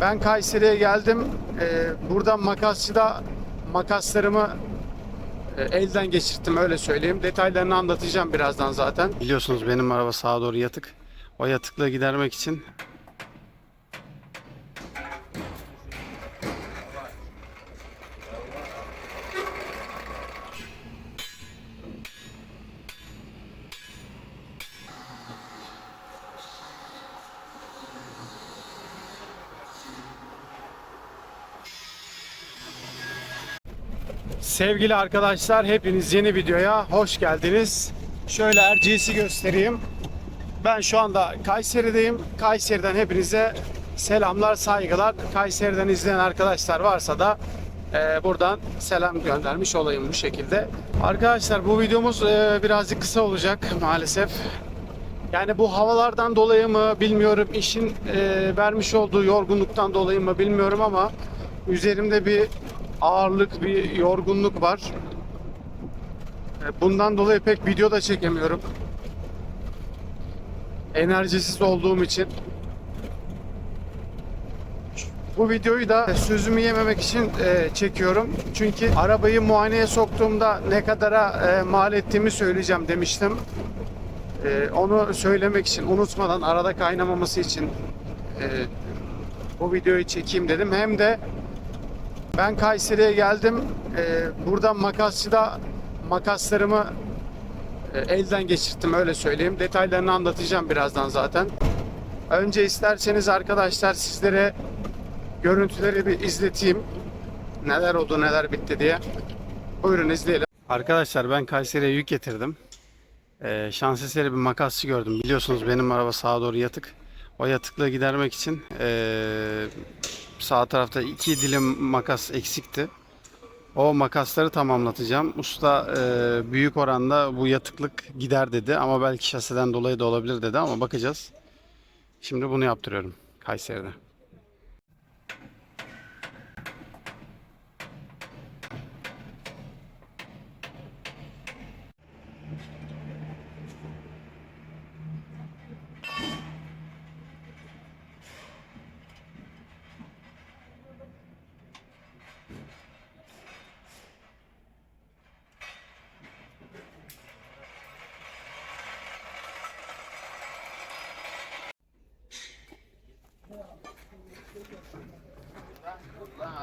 Ben Kayseri'ye geldim. Ee, buradan makasçıda makaslarımı e, elden geçirttim öyle söyleyeyim. Detaylarını anlatacağım birazdan zaten. Biliyorsunuz benim araba sağa doğru yatık. O yatıklığı gidermek için Sevgili arkadaşlar hepiniz yeni videoya hoş geldiniz. Şöyle RGS'i göstereyim. Ben şu anda Kayseri'deyim. Kayseri'den hepinize selamlar, saygılar. Kayseri'den izleyen arkadaşlar varsa da e, buradan selam göndermiş olayım bu şekilde. Arkadaşlar bu videomuz e, birazcık kısa olacak maalesef. Yani bu havalardan dolayı mı bilmiyorum, işin e, vermiş olduğu yorgunluktan dolayı mı bilmiyorum ama üzerimde bir ağırlık, bir yorgunluk var. E, Bundan dolayı pek video da çekemiyorum. Enerjisiz olduğum için. Bu videoyu da sözümü yememek için e, çekiyorum. Çünkü arabayı muayeneye soktuğumda ne kadara e, mal ettiğimi söyleyeceğim demiştim. Onu söylemek için unutmadan arada kaynamaması için e, bu videoyu çekeyim dedim. Hem de ben Kayseri'ye geldim. E, buradan makasçıda makaslarımı e, elden geçirttim öyle söyleyeyim. Detaylarını anlatacağım birazdan zaten. Önce isterseniz arkadaşlar sizlere görüntüleri bir izleteyim. Neler oldu neler bitti diye. Buyurun izleyelim. Arkadaşlar ben Kayseri'ye yük getirdim. Ee, şans eseri bir makasçı gördüm. Biliyorsunuz benim araba sağa doğru yatık. O yatıklığı gidermek için ee, sağ tarafta iki dilim makas eksikti. O makasları tamamlatacağım. Usta ee, büyük oranda bu yatıklık gider dedi ama belki şaseden dolayı da olabilir dedi ama bakacağız. Şimdi bunu yaptırıyorum Kayseri'de.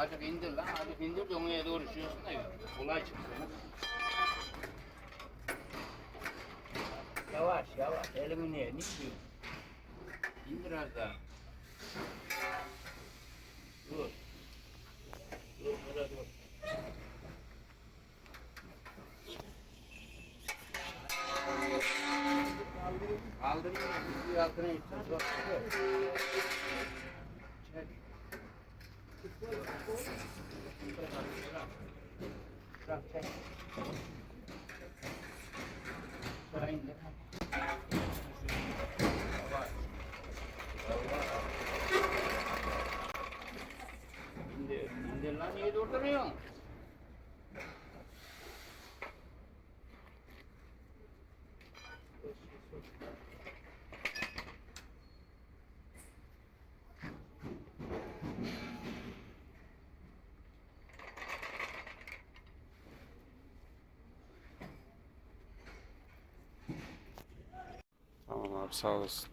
Lan azıcık indir lan azıcık indir de oraya doğru sürüyorsun da kolay çıksın. Yavaş yavaş elimi niye ne diyorsun? İndir az daha. Dur. Dur burada dur. Kaldırayım? Bir altına gitsin. Dur. dur. Çek. Bırak çek. Şuraya indir. Yavaş. Yavaş. İndir. İndir lan niye durduruyorsun? Tamam abi sağ olasın.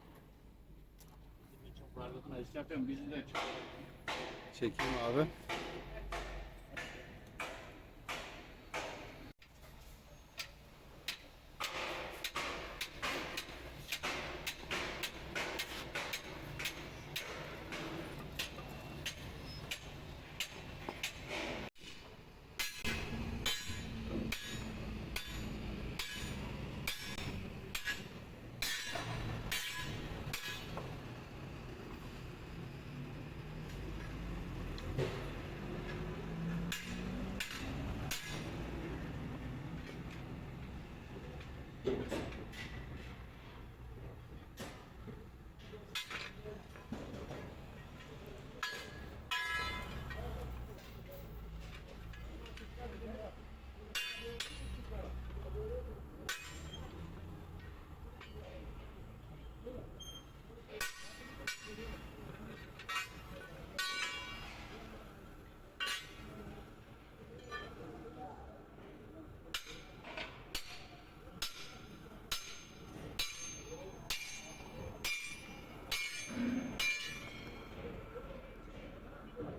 Çok varlıkla istersen bizi de çek. Çekeyim abi.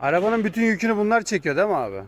Arabanın bütün yükünü bunlar çekiyor değil mi abi?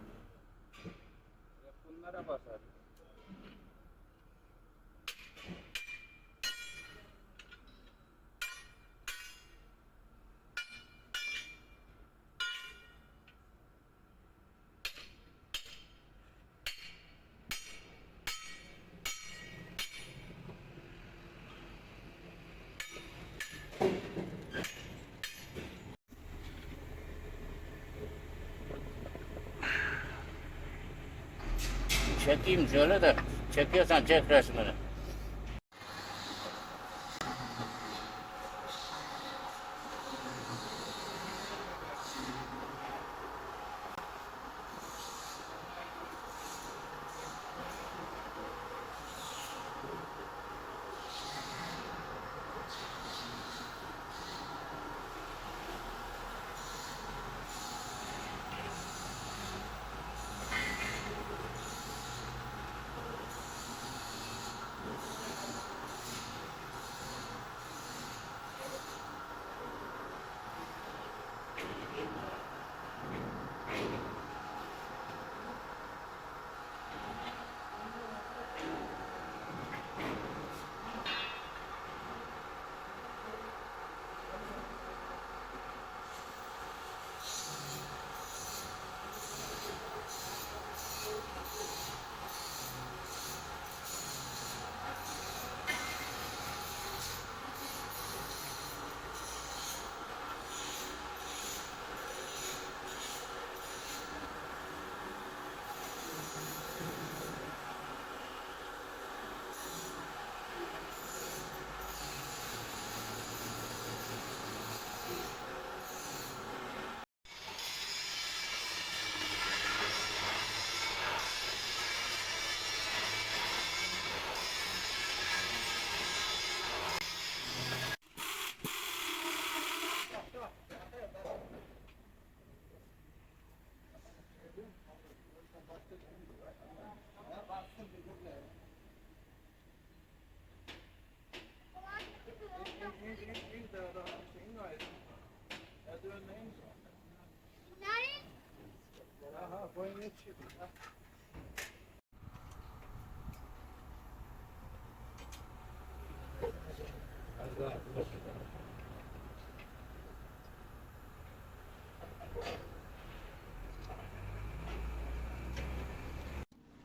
Çekeyim şöyle de çekiyorsan çek resmini.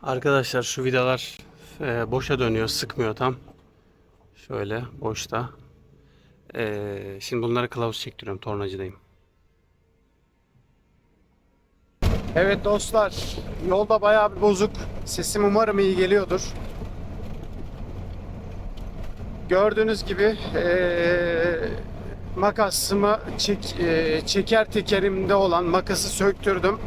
Arkadaşlar şu vidalar e, boşa dönüyor, sıkmıyor tam. Şöyle boşta. E, şimdi bunları kılavuz çektiriyorum, tornacıdayım. Evet dostlar, yolda bayağı bir bozuk. Sesim umarım iyi geliyordur. Gördüğünüz gibi e, makasımı çek, e, çeker tekerimde olan makası söktürdüm.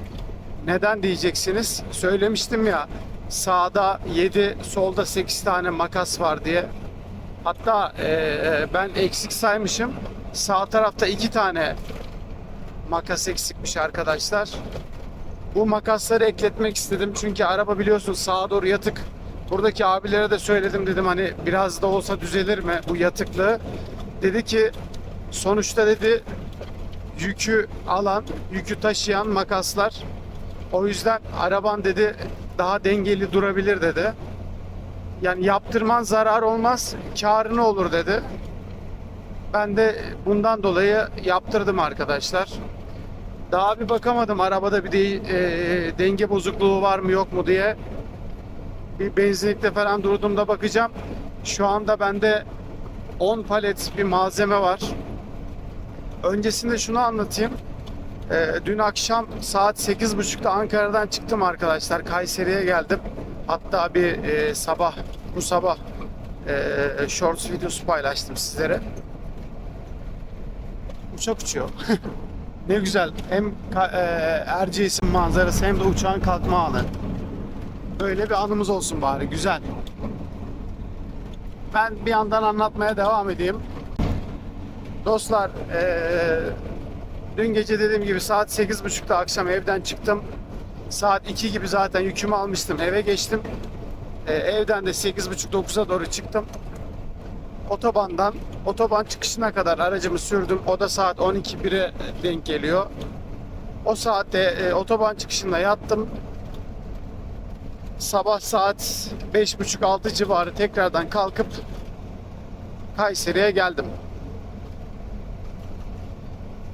Neden diyeceksiniz? Söylemiştim ya sağda 7 solda 8 tane makas var diye. Hatta eee, ben eksik saymışım. Sağ tarafta 2 tane makas eksikmiş arkadaşlar. Bu makasları ekletmek istedim çünkü araba biliyorsun sağa doğru yatık. Buradaki abilere de söyledim dedim hani biraz da olsa düzelir mi bu yatıklığı. Dedi ki sonuçta dedi yükü alan, yükü taşıyan makaslar o yüzden araban dedi daha dengeli durabilir dedi. Yani yaptırman zarar olmaz, karını olur dedi. Ben de bundan dolayı yaptırdım arkadaşlar. Daha bir bakamadım arabada bir de e, denge bozukluğu var mı yok mu diye. Bir benzinlikte falan durduğumda bakacağım. Şu anda bende 10 palet bir malzeme var. Öncesinde şunu anlatayım. Ee, dün akşam saat 8.30'da Ankara'dan çıktım arkadaşlar. Kayseri'ye geldim. Hatta bir e, sabah, bu sabah e, shorts videosu paylaştım sizlere. Uçak uçuyor. ne güzel. Hem e, Erciyes'in manzarası hem de uçağın kalkma anı. Böyle bir anımız olsun bari. Güzel. Ben bir yandan anlatmaya devam edeyim. Dostlar, eee Dün gece dediğim gibi saat 8.30'da akşam evden çıktım. Saat 2 gibi zaten yükümü almıştım. Eve geçtim. Ee, evden de 8.30-9'a doğru çıktım. Otobandan, otoban çıkışına kadar aracımı sürdüm. O da saat 12.1'e denk geliyor. O saatte e, otoban çıkışında yattım. Sabah saat 5.30-6 civarı tekrardan kalkıp Kayseri'ye geldim.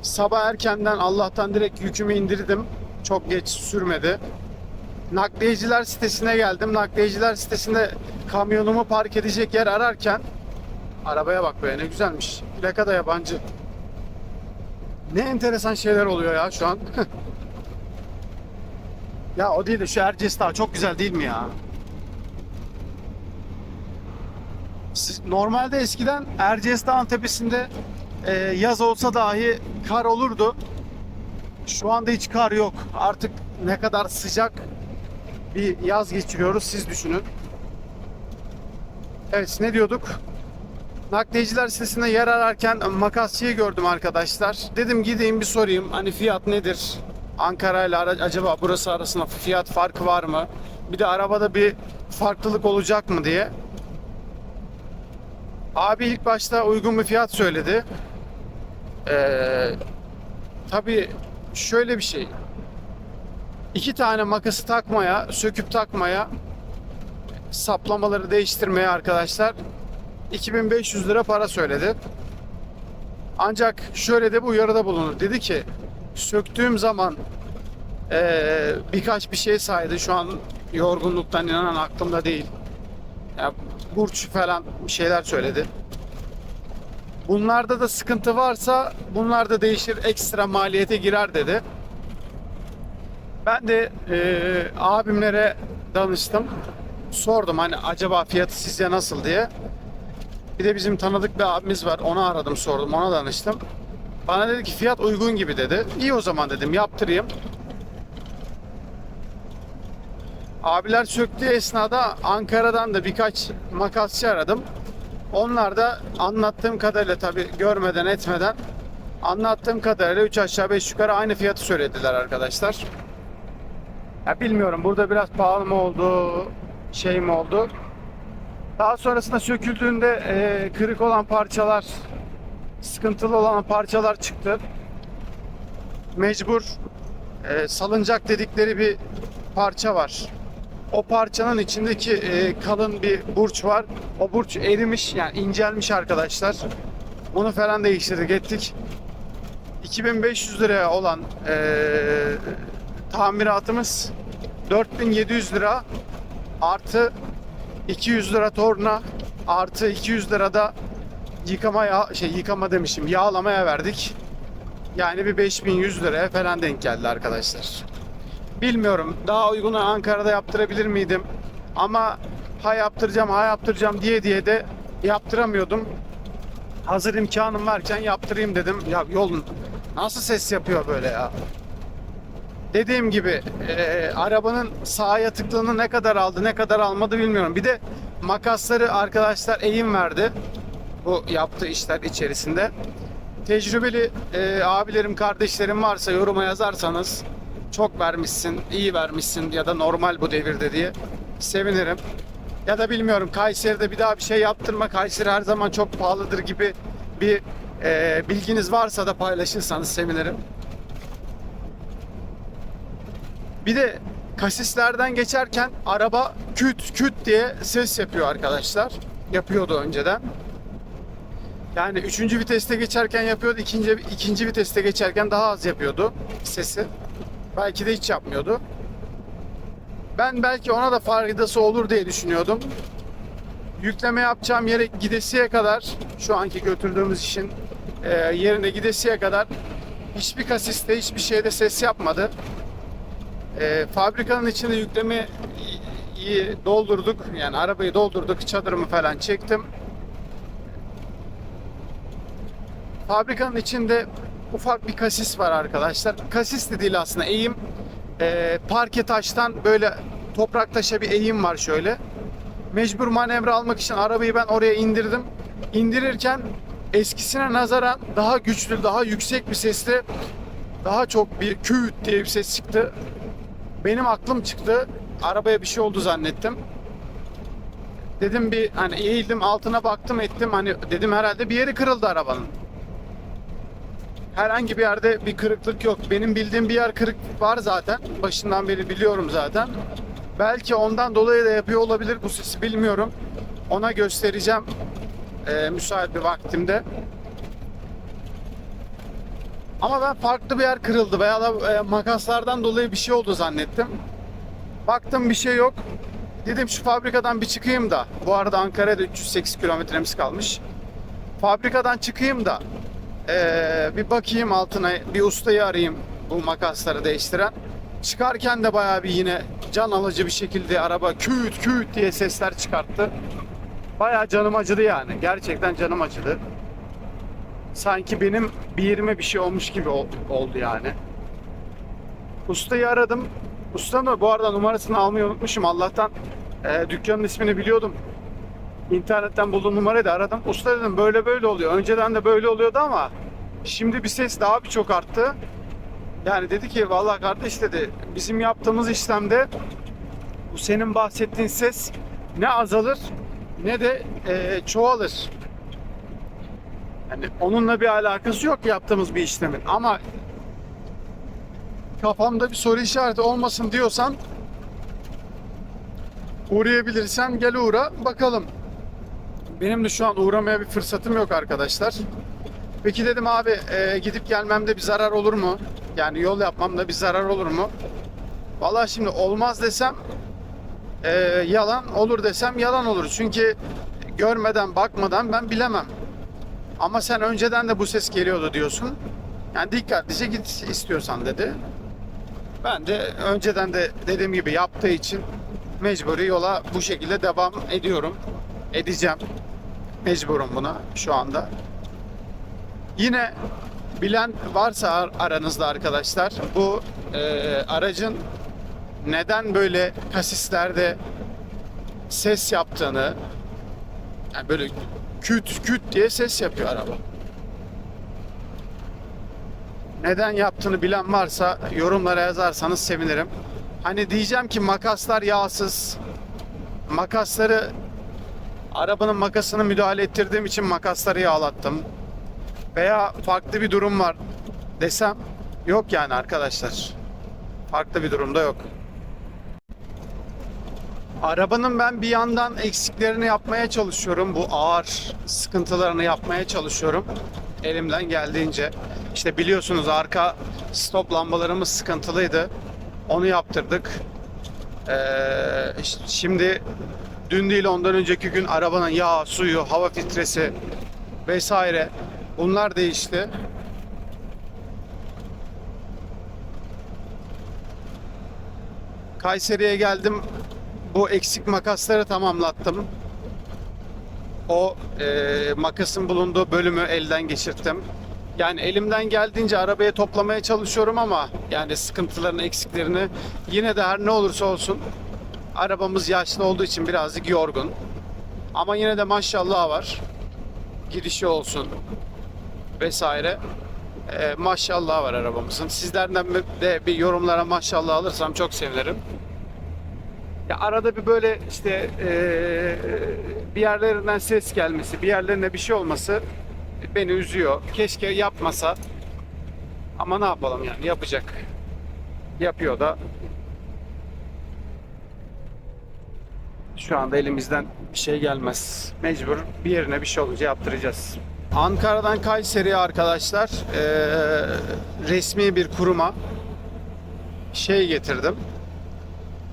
Sabah erkenden Allah'tan direkt yükümü indirdim. Çok geç sürmedi. Nakliyeciler sitesine geldim. Nakliyeciler sitesinde kamyonumu park edecek yer ararken arabaya bak be ne güzelmiş. Plaka da yabancı. Ne enteresan şeyler oluyor ya şu an. ya o değil de şu Erciyes Dağı çok güzel değil mi ya? Siz- Normalde eskiden Erciyes Dağı'nın tepesinde e, yaz olsa dahi kar olurdu. Şu anda hiç kar yok. Artık ne kadar sıcak bir yaz geçiriyoruz siz düşünün. Evet ne diyorduk? Nakliyeciler sitesinde yer ararken makasçıyı gördüm arkadaşlar. Dedim gideyim bir sorayım hani fiyat nedir? Ankara ile acaba burası arasında fiyat farkı var mı? Bir de arabada bir farklılık olacak mı diye. Abi ilk başta uygun bir fiyat söyledi. Ee, tabii şöyle bir şey. İki tane makası takmaya, söküp takmaya, saplamaları değiştirmeye arkadaşlar 2500 lira para söyledi. Ancak şöyle de bir uyarıda bulunur. Dedi ki söktüğüm zaman eee, birkaç bir şey saydı. Şu an yorgunluktan inanan aklımda değil. Ya, burç falan bir şeyler söyledi. Bunlarda da sıkıntı varsa bunlar da değişir ekstra maliyete girer dedi. Ben de eee, abimlere danıştım. Sordum hani acaba fiyatı sizce nasıl diye. Bir de bizim tanıdık bir abimiz var. Onu aradım sordum. Ona danıştım. Bana dedi ki fiyat uygun gibi dedi. İyi o zaman dedim yaptırayım. Abiler söktüğü esnada Ankara'dan da birkaç makasçı aradım. Onlar da anlattığım kadarıyla tabi görmeden etmeden anlattığım kadarıyla 3 aşağı 5 yukarı aynı fiyatı söylediler arkadaşlar. Ya bilmiyorum burada biraz pahalı mı oldu, şey mi oldu? Daha sonrasında söküldüğünde e, kırık olan parçalar, sıkıntılı olan parçalar çıktı. Mecbur e, salıncak dedikleri bir parça var. O parçanın içindeki e, kalın bir burç var. O burç erimiş yani incelmiş arkadaşlar. Onu falan değiştirdik ettik. 2500 liraya olan e, tamiratımız 4700 lira artı 200 lira torna artı 200 lira da yıkama yağ, şey yıkama demişim yağlamaya verdik. Yani bir 5100 liraya falan denk geldi arkadaşlar. Bilmiyorum daha uygunu Ankara'da yaptırabilir miydim? Ama ha yaptıracağım ha yaptıracağım diye diye de yaptıramıyordum. Hazır imkanım varken yaptırayım dedim. Ya yolun nasıl ses yapıyor böyle ya? Dediğim gibi e, arabanın sağa tıklığını ne kadar aldı ne kadar almadı bilmiyorum. Bir de makasları arkadaşlar eğim verdi. Bu yaptığı işler içerisinde. Tecrübeli e, abilerim kardeşlerim varsa yoruma yazarsanız çok vermişsin, iyi vermişsin ya da normal bu devirde diye sevinirim. Ya da bilmiyorum Kayseri'de bir daha bir şey yaptırma. Kayseri her zaman çok pahalıdır gibi bir e, bilginiz varsa da paylaşırsanız sevinirim. Bir de kasislerden geçerken araba küt küt diye ses yapıyor arkadaşlar. Yapıyordu önceden. Yani üçüncü viteste geçerken yapıyordu. ikinci ikinci viteste geçerken daha az yapıyordu sesi. Belki de hiç yapmıyordu. Ben belki ona da faydası olur diye düşünüyordum. Yükleme yapacağım yere gidesiye kadar şu anki götürdüğümüz işin e, yerine gidesiye kadar hiçbir kasiste hiçbir şeyde ses yapmadı. E, fabrikanın içinde yüklemi iyi doldurduk. Yani arabayı doldurduk. Çadırımı falan çektim. Fabrikanın içinde ufak bir kasis var arkadaşlar. Kasis de değil aslında eğim. E, parke taştan böyle toprak taşa bir eğim var şöyle. Mecbur manevra almak için arabayı ben oraya indirdim. İndirirken eskisine nazaran daha güçlü, daha yüksek bir sesle daha çok bir küt diye bir ses çıktı. Benim aklım çıktı. Arabaya bir şey oldu zannettim. Dedim bir hani eğildim altına baktım ettim hani dedim herhalde bir yeri kırıldı arabanın. Herhangi bir yerde bir kırıklık yok. Benim bildiğim bir yer kırık var zaten. Başından beri biliyorum zaten. Belki ondan dolayı da yapıyor olabilir bu sesi bilmiyorum. Ona göstereceğim e, müsait bir vaktimde. Ama ben farklı bir yer kırıldı veya da e, makaslardan dolayı bir şey oldu zannettim. Baktım bir şey yok. Dedim şu fabrikadan bir çıkayım da. Bu arada Ankara'da 308 kilometremiz kalmış. Fabrikadan çıkayım da e, bir bakayım altına bir ustayı arayayım bu makasları değiştiren. Çıkarken de bayağı bir yine can alıcı bir şekilde araba küt küt diye sesler çıkarttı. Bayağı canım acıdı yani. Gerçekten canım acıdı. Sanki benim bir yerime bir şey olmuş gibi ol- oldu yani. Ustayı aradım. Ustanın da bu arada numarasını almayı unutmuşum. Allah'tan e, dükkanın ismini biliyordum. İnternetten bulduğum numarayı da aradım. Usta dedim böyle böyle oluyor. Önceden de böyle oluyordu ama şimdi bir ses daha bir çok arttı. Yani dedi ki vallahi kardeş dedi bizim yaptığımız işlemde bu senin bahsettiğin ses ne azalır ne de e, çoğalır. Yani onunla bir alakası yok yaptığımız bir işlemin ama kafamda bir soru işareti olmasın diyorsan uğrayabilirsen gel uğra bakalım. Benim de şu an uğramaya bir fırsatım yok arkadaşlar. Peki dedim abi e, gidip gelmemde bir zarar olur mu? Yani yol yapmamda bir zarar olur mu? Vallahi şimdi olmaz desem e, yalan olur desem yalan olur. Çünkü görmeden bakmadan ben bilemem. Ama sen önceden de bu ses geliyordu diyorsun. Yani dikkatlice git istiyorsan dedi. Ben de önceden de dediğim gibi yaptığı için mecburi yola bu şekilde devam ediyorum. Edeceğim. Mecburum buna şu anda. Yine bilen varsa ar- aranızda arkadaşlar bu e, aracın neden böyle kasislerde ses yaptığını yani böyle küt küt diye ses yapıyor araba. Neden yaptığını bilen varsa yorumlara yazarsanız sevinirim. Hani diyeceğim ki makaslar yağsız. Makasları arabanın makasını müdahale ettirdiğim için makasları yağlattım. Veya farklı bir durum var desem yok yani arkadaşlar. Farklı bir durumda yok. Arabanın ben bir yandan eksiklerini yapmaya çalışıyorum. Bu ağır sıkıntılarını yapmaya çalışıyorum. Elimden geldiğince. İşte biliyorsunuz arka stop lambalarımız sıkıntılıydı. Onu yaptırdık. Ee, şimdi dün değil ondan önceki gün arabanın yağ, suyu, hava filtresi vesaire bunlar değişti. Kayseri'ye geldim. Bu eksik makasları tamamlattım. O e, makasın bulunduğu bölümü elden geçirttim. Yani elimden geldiğince arabaya toplamaya çalışıyorum ama yani sıkıntılarını, eksiklerini yine de her ne olursa olsun arabamız yaşlı olduğu için birazcık yorgun. Ama yine de maşallah var. Girişi olsun vesaire. E, maşallah var arabamızın. Sizlerden de bir yorumlara maşallah alırsam çok sevinirim. Ya arada bir böyle işte eee, bir yerlerinden ses gelmesi, bir yerlerine bir şey olması beni üzüyor. Keşke yapmasa. Ama ne yapalım yani yapacak. Yapıyor da. Şu anda elimizden bir şey gelmez. Mecbur bir yerine bir şey olunca yaptıracağız. Ankara'dan Kayseri'ye arkadaşlar eee, resmi bir kuruma şey getirdim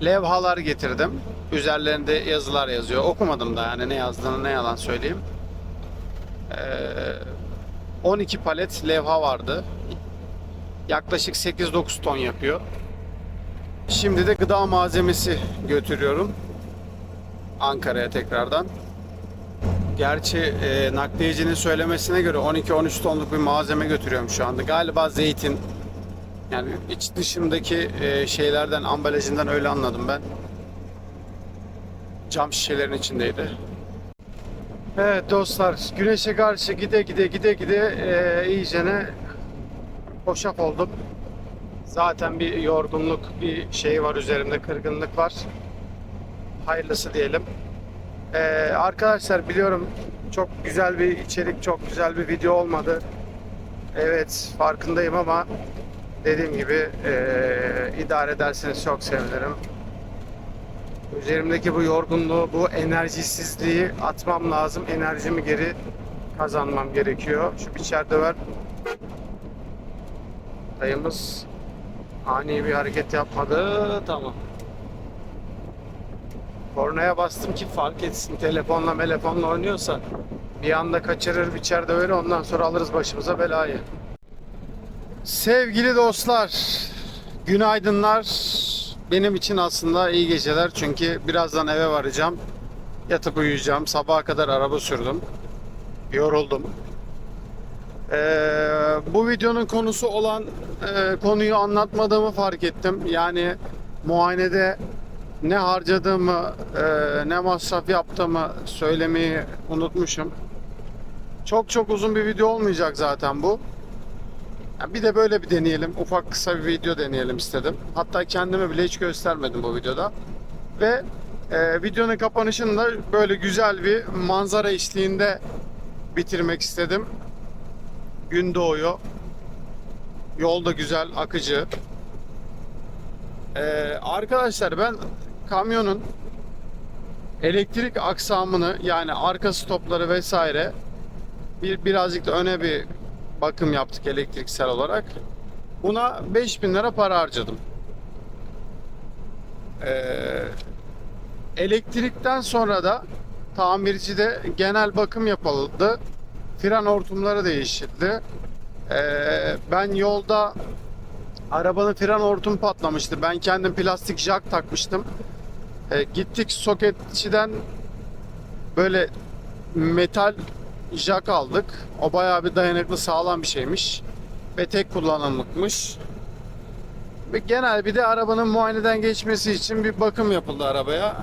levhalar getirdim. Üzerlerinde yazılar yazıyor. Okumadım da yani ne yazdığını ne yalan söyleyeyim. Ee, 12 palet levha vardı. Yaklaşık 8-9 ton yapıyor. Şimdi de gıda malzemesi götürüyorum. Ankara'ya tekrardan. Gerçi e, nakliyecinin söylemesine göre 12-13 tonluk bir malzeme götürüyorum şu anda. Galiba zeytin, yani iç dışındaki e, şeylerden, ambalajından öyle anladım ben. Cam şişelerin içindeydi. Evet dostlar, güneşe karşı gide gide gide gide e, iyicene hoşaf oldum. Zaten bir yorgunluk, bir şey var üzerimde, kırgınlık var. Hayırlısı diyelim. E, arkadaşlar biliyorum çok güzel bir içerik, çok güzel bir video olmadı. Evet farkındayım ama dediğim gibi eee idare ederseniz çok sevinirim. Üzerimdeki bu yorgunluğu, bu enerjisizliği atmam lazım. Enerjimi geri kazanmam gerekiyor. Şu içeride ver. Dayımız ani bir hareket yapmadı. Tamam. Kornaya bastım ki fark etsin. Telefonla telefonla oynuyorsa bir anda kaçırır biçer döver ondan sonra alırız başımıza belayı. Sevgili dostlar, günaydınlar. Benim için aslında iyi geceler çünkü birazdan eve varacağım. Yatıp uyuyacağım. Sabaha kadar araba sürdüm. Yoruldum. Ee, bu videonun konusu olan e, konuyu anlatmadığımı fark ettim. Yani muayenede ne harcadığımı, e, ne masraf yaptığımı söylemeyi unutmuşum. Çok çok uzun bir video olmayacak zaten bu. Ya bir de böyle bir deneyelim. Ufak kısa bir video deneyelim istedim. Hatta kendimi bile hiç göstermedim bu videoda. Ve e, videonun kapanışını da böyle güzel bir manzara eşliğinde bitirmek istedim. Gün doğuyor. Yol da güzel, akıcı. Ee, arkadaşlar ben kamyonun elektrik aksamını yani arka stopları vesaire bir birazcık da öne bir bakım yaptık elektriksel olarak. Buna 5000 lira para harcadım. Ee, elektrikten sonra da tamircide genel bakım yapıldı. Fren hortumları değişildi. Ee, ben yolda arabanın fren hortumu patlamıştı. Ben kendim plastik jack takmıştım. Ee, gittik soketçiden böyle metal jack aldık. O bayağı bir dayanıklı sağlam bir şeymiş. Ve tek kullanımlıkmış. Ve genel bir de arabanın muayeneden geçmesi için bir bakım yapıldı arabaya.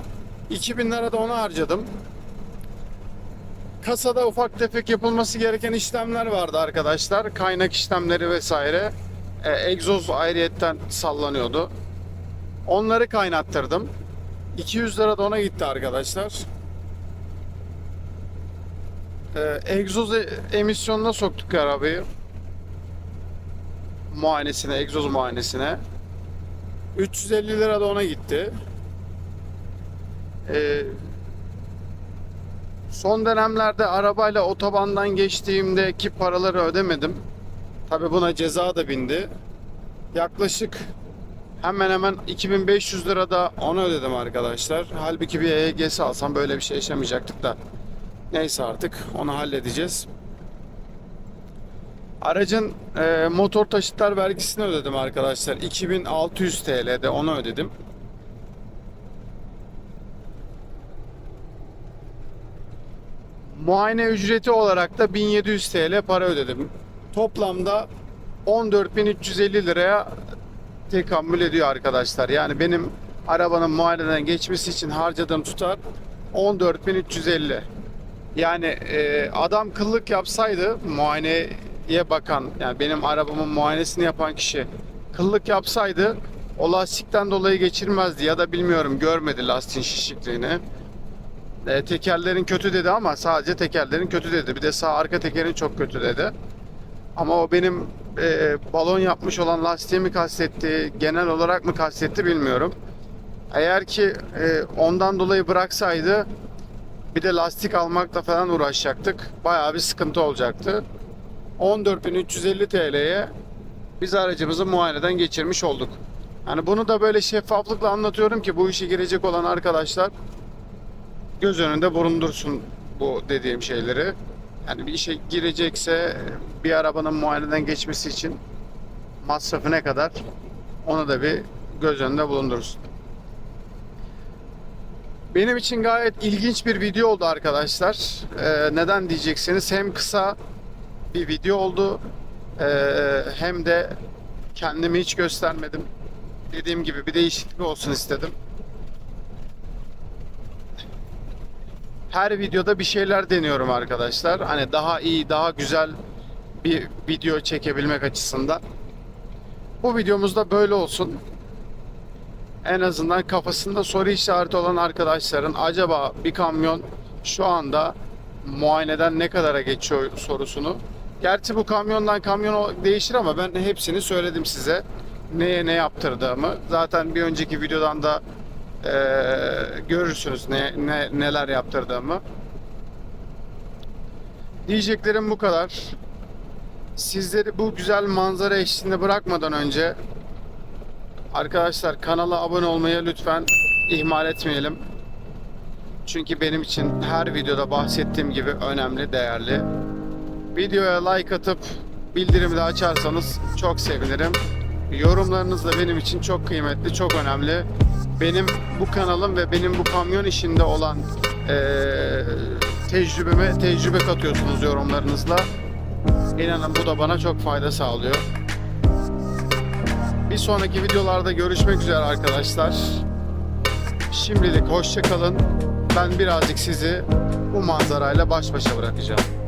2000 lira da ona harcadım. Kasada ufak tefek yapılması gereken işlemler vardı arkadaşlar. Kaynak işlemleri vesaire. E, egzoz ayrıyetten sallanıyordu. Onları kaynattırdım. 200 lira da ona gitti arkadaşlar. E, egzoz e- emisyonuna soktuk arabayı. Muayenesine, egzoz muayenesine. 350 lira da ona gitti. Eee Son dönemlerde arabayla otobandan geçtiğimdeki paraları ödemedim. Tabi buna ceza da bindi. Yaklaşık hemen hemen 2500 lira da onu ödedim arkadaşlar. Halbuki bir EYGS alsam böyle bir şey yaşamayacaktık da. Neyse artık onu halledeceğiz. Aracın e, motor taşıtlar vergisini ödedim arkadaşlar. 2600 TL'de onu ödedim. Muayene ücreti olarak da 1700 TL para ödedim. Toplamda 14.350 liraya tekamül ediyor arkadaşlar. Yani benim arabanın muayeneden geçmesi için harcadığım tutar 14.350. Yani e, adam kıllık yapsaydı muayeneye bakan yani benim arabamın muayenesini yapan kişi kıllık yapsaydı o lastikten dolayı geçirmezdi ya da bilmiyorum görmedi lastiğin şişikliğini. E, tekerlerin kötü dedi ama sadece tekerlerin kötü dedi. Bir de sağ arka tekerin çok kötü dedi. Ama o benim e, balon yapmış olan lastiği mi kastetti, genel olarak mı kastetti bilmiyorum. Eğer ki e, ondan dolayı bıraksaydı bir de lastik almakla falan uğraşacaktık. Bayağı bir sıkıntı olacaktı. 14.350 TL'ye biz aracımızı muayeneden geçirmiş olduk. Yani bunu da böyle şeffaflıkla anlatıyorum ki bu işe girecek olan arkadaşlar göz önünde bulundursun bu dediğim şeyleri. Yani bir işe girecekse bir arabanın muayeneden geçmesi için masrafı ne kadar onu da bir göz önünde bulundursun. Benim için gayet ilginç bir video oldu arkadaşlar. Ee, neden diyeceksiniz? Hem kısa bir video oldu ee, hem de kendimi hiç göstermedim. Dediğim gibi bir değişiklik olsun istedim. her videoda bir şeyler deniyorum arkadaşlar. Hani daha iyi, daha güzel bir video çekebilmek açısından. Bu videomuzda böyle olsun. En azından kafasında soru işareti olan arkadaşların acaba bir kamyon şu anda muayeneden ne kadara geçiyor sorusunu Gerçi bu kamyondan kamyona değişir ama ben hepsini söyledim size. Neye ne yaptırdığımı. Zaten bir önceki videodan da eee, görürsünüz ne, ne neler yaptırdığımı. Diyeceklerim bu kadar. Sizleri bu güzel manzara eşliğinde bırakmadan önce arkadaşlar kanala abone olmayı lütfen ihmal etmeyelim. Çünkü benim için her videoda bahsettiğim gibi önemli, değerli. Videoya like atıp bildirimi de açarsanız çok sevinirim. Yorumlarınız da benim için çok kıymetli, çok önemli. Benim bu kanalım ve benim bu kamyon işinde olan eee tecrübeme tecrübe katıyorsunuz yorumlarınızla. İnanın bu da bana çok fayda sağlıyor. Bir sonraki videolarda görüşmek üzere arkadaşlar. Şimdilik hoşça kalın. Ben birazcık sizi bu manzarayla baş başa bırakacağım.